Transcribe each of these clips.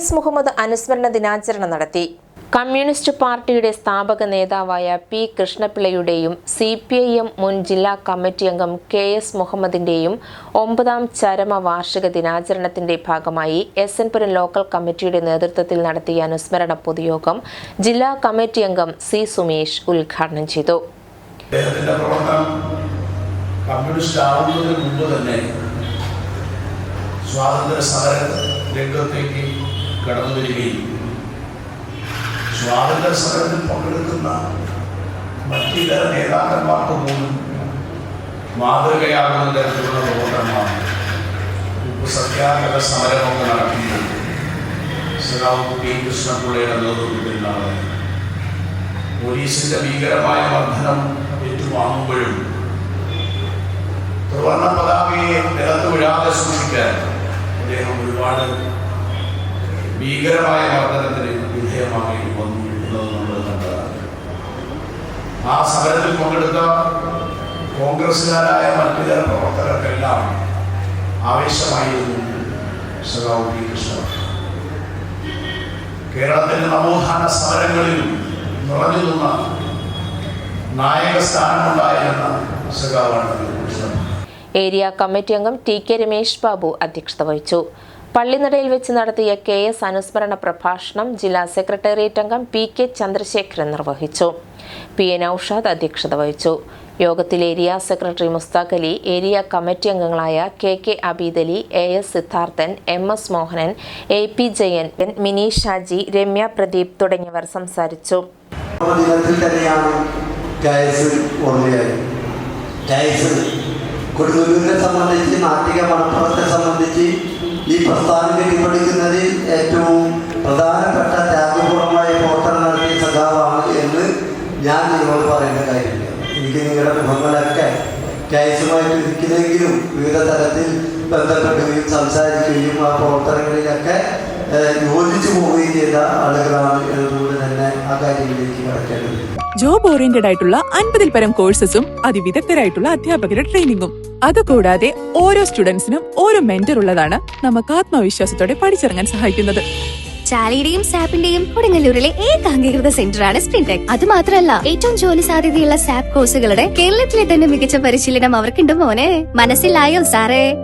S Muhammad അനുസ്മരണ ദിനാചരണം നടത്തി. കമ്മ്യൂണിസ്റ്റ് പാർട്ടിയുടെ സ്ഥാപക നേതാവായ പി കൃഷ്ണപിള്ളയുടെയും സി പി ഐ എം മുൻ ജില്ലാ കമ്മിറ്റി അംഗം കെ എസ് മുഹമ്മദിന്റെയും ഒമ്പതാം ചരമ വാർഷിക ദിനാചരണത്തിന്റെ ഭാഗമായി എസ് എൻ പുരം ലോക്കൽ കമ്മിറ്റിയുടെ നേതൃത്വത്തിൽ നടത്തിയ അനുസ്മരണ പൊതുയോഗം ജില്ലാ കമ്മിറ്റി അംഗം സി സുമേഷ് ഉദ്ഘാടനം ചെയ്തു. കമ്മ്യൂണിസ്റ്റ് തന്നെ സ്വാതന്ത്ര്യ രംഗത്തേക്ക് കടന്നു വരികയും സ്വാതന്ത്ര്യ സമരത്തിൽ പങ്കെടുക്കുന്ന മറ്റുതര നേതാക്കന്മാർക്ക് പോലും മാതൃകയാകുന്ന തരത്തിലുള്ള പ്രവർത്തനമാണ് സത്യാഗ്രഹ സമരമൊക്കെ ശ്രീറാവു പി കൃഷ്ണപിള്ളയുടെ നടന്നത്. പോലീസിന്റെ ഭീകരമായ മർദ്ദനം ഏറ്റുവാങ്ങുമ്പോഴും ത്രിവർണ പതാകയെ നിലത്ത് വിഴാതെ സൂക്ഷിക്കാൻ അദ്ദേഹം ഒരുപാട് ഭീകരമായ മർദ്ദനത്തിന് വിധേയമായി വന്നിട്ടുള്ളത് നമ്മൾ കണ്ടതാണ്. ആ സമരത്തിൽ പങ്കെടുത്ത കോൺഗ്രസ്സുകാരായ മറ്റു ചില പ്രവർത്തകർക്കെല്ലാം ആവേശമായിരുന്നു സഖാവ് പി കൃഷ്ണ കേരളത്തിന്റെ നവോത്ഥാന സമരങ്ങളിൽ നിറഞ്ഞു നിന്ന നായക സ്ഥാനമുണ്ടായിരുന്ന ഏരിയ കമ്മിറ്റി അംഗം ടി കെ രമേശ് ബാബു അധ്യക്ഷത വഹിച്ചു. പള്ളിനടയിൽ വെച്ച് നടത്തിയ കെ എസ് അനുസ്മരണ പ്രഭാഷണം ജില്ലാ സെക്രട്ടേറിയറ്റ് അംഗം പി കെ ചന്ദ്രശേഖരൻ നിർവഹിച്ചു. പി എ നൌഷാദ് അധ്യക്ഷത വഹിച്ചു. യോഗത്തിൽ area secretary Mushtaq Ali area committee അംഗങ്ങളായ K K Abid Ali A S Siddharthan M S Mohanan A P Jayan Mini Shaji Ramya Pradeep തുടങ്ങിയവർ സംസാരിച്ചു. കൊടുങ്ങല്ലൂരിനെ സംബന്ധിച്ച് നാട്ടിക മണപ്പുറത്തെ സംബന്ധിച്ച് ഈ പ്രസ്ഥാനം കെട്ടിപ്പടുക്കുന്നതിൽ ഏറ്റവും പ്രധാനപ്പെട്ട ത്യാഗപൂർവമായ പ്രവർത്തനം നടത്തിയ സഖാവാണ് എന്ന് ഞാൻ നിങ്ങളോട് പറയേണ്ട കാര്യമില്ല. എനിക്ക് നിങ്ങളുടെ മുഖങ്ങളൊക്കെ കേസുമായിട്ട് ഇരിക്കുന്നെങ്കിലും വിവിധ തരത്തിൽ ബന്ധപ്പെടുകയും സംസാരിക്കുകയും ആ പ്രവർത്തനങ്ങളിലൊക്കെ യോജിച്ചു പോവുകയും ചെയ്ത ആളുകളാണ് എന്നതുകൊണ്ട് തന്നെ ആ കാര്യങ്ങളിലേക്ക് കടക്കേണ്ടത് ജോബ് ഓറിയന്റഡ് ആയിട്ടുള്ള അൻപതിൽ പരം കോഴ്സസും അതിവിദഗ്ധരായിട്ടുള്ള അധ്യാപകരുടെ ട്രെയിനിങ്ങും അതുകൂടാതെ ഓരോ സ്റ്റുഡൻസിനും ഓരോ മെന്റർ ഉള്ളതാണ് നമുക്ക് ആത്മവിശ്വാസത്തോടെ പഠിച്ചിറങ്ങാൻ സഹായിക്കുന്നത്. ചാലിയുടെയും സാപ്പിന്റെയും കൊടുങ്ങല്ലൂരിലെ ഏകാംഗീകൃത സെന്ററാണ് സ്പ്രിൻടെക്. അത് മാത്രമല്ല ഏറ്റവും ജോലി സാധ്യതയുള്ള സാപ്പ് കോഴ്സുകളുടെ കേരളത്തിലെ തന്നെ മികച്ച പരിശീലനം അവർക്കുണ്ട് മോനെ. മനസ്സിലായോ സാറേ?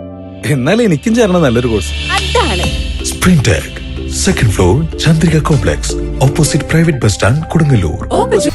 എന്നാൽ എനിക്കും ചേർന്ന നല്ലൊരു കോഴ്സ്. അതാണ്. Sprintech second floor Chandrika complex opposite private bus stand. ഓപ്പർച്യൂ-